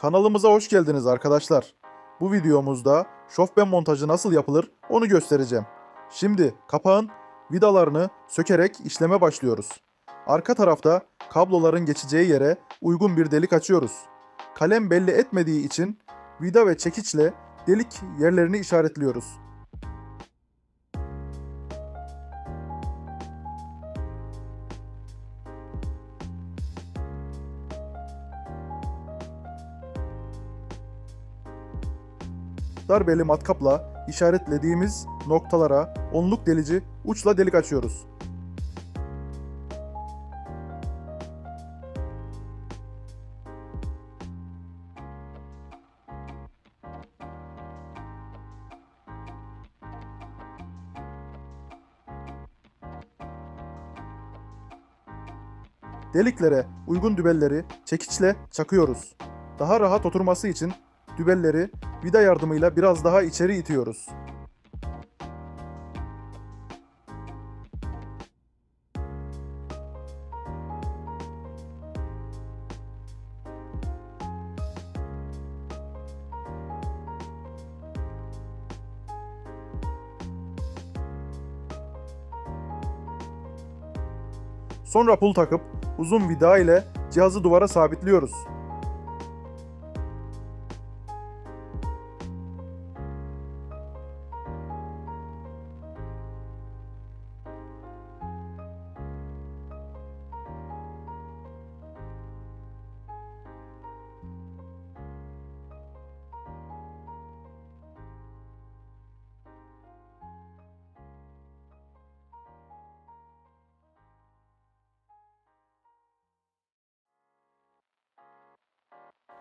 Kanalımıza hoş geldiniz arkadaşlar. Bu videomuzda şofben montajı nasıl yapılır onu göstereceğim. Şimdi kapağın vidalarını sökerek işleme başlıyoruz. Arka tarafta kabloların geçeceği yere uygun bir delik açıyoruz. Kalem belli etmediği için vida ve çekiçle delik yerlerini işaretliyoruz. Darbeli matkapla işaretlediğimiz noktalara onluk delici uçla delik açıyoruz. Deliklere uygun dübelleri çekiçle çakıyoruz. Daha rahat oturması için dübelleri vida yardımıyla biraz daha içeri itiyoruz. Sonra pul takıp uzun vida ile cihazı duvara sabitliyoruz.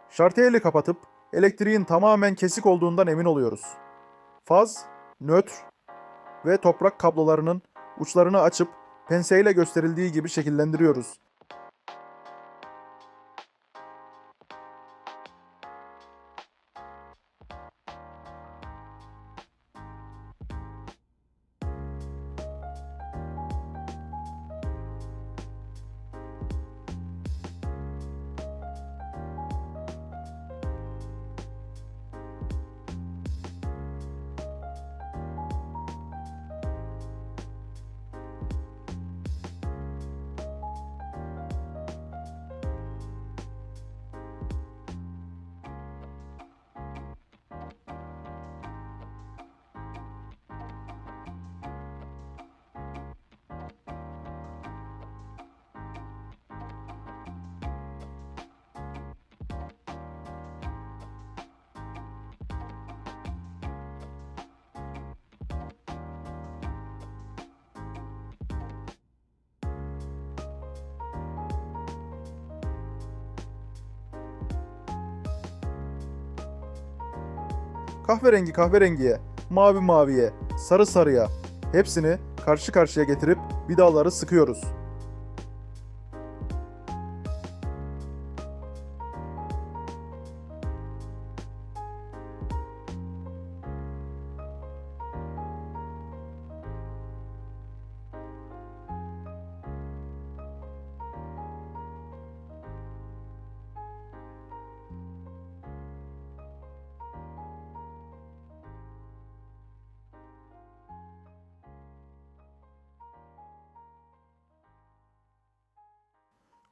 Şartiyeli kapatıp elektriğin tamamen kesik olduğundan emin oluyoruz. Faz, nötr ve toprak kablolarının uçlarını açıp penseyle gösterildiği gibi şekillendiriyoruz. Kahverengi kahverengiye, mavi maviye, sarı sarıya hepsini karşı karşıya getirip vidaları sıkıyoruz.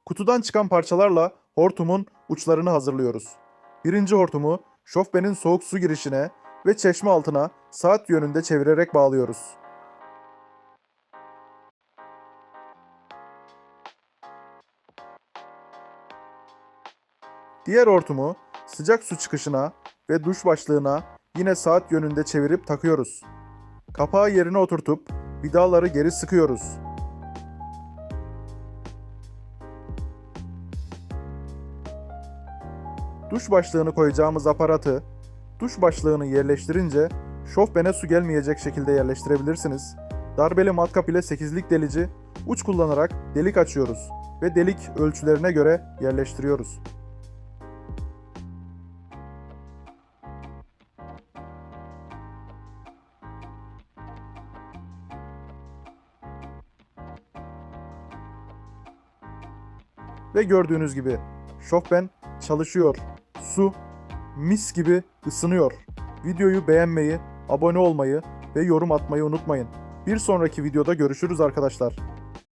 Kutudan çıkan parçalarla hortumun uçlarını hazırlıyoruz. Birinci hortumu şofbenin soğuk su girişine ve çeşme altına saat yönünde çevirerek bağlıyoruz. Diğer hortumu sıcak su çıkışına ve duş başlığına yine saat yönünde çevirip takıyoruz. Kapağı yerine oturtup vidaları geri sıkıyoruz. Duş başlığını koyacağımız aparatı duş başlığını yerleştirince şofbene su gelmeyecek şekilde yerleştirebilirsiniz. Darbeli matkap ile 8'lik delici uç kullanarak delik açıyoruz ve delik ölçülerine göre yerleştiriyoruz. Ve gördüğünüz gibi şofben çalışıyor. Su mis gibi ısınıyor. Videoyu beğenmeyi, abone olmayı ve yorum atmayı unutmayın. Bir sonraki videoda görüşürüz arkadaşlar.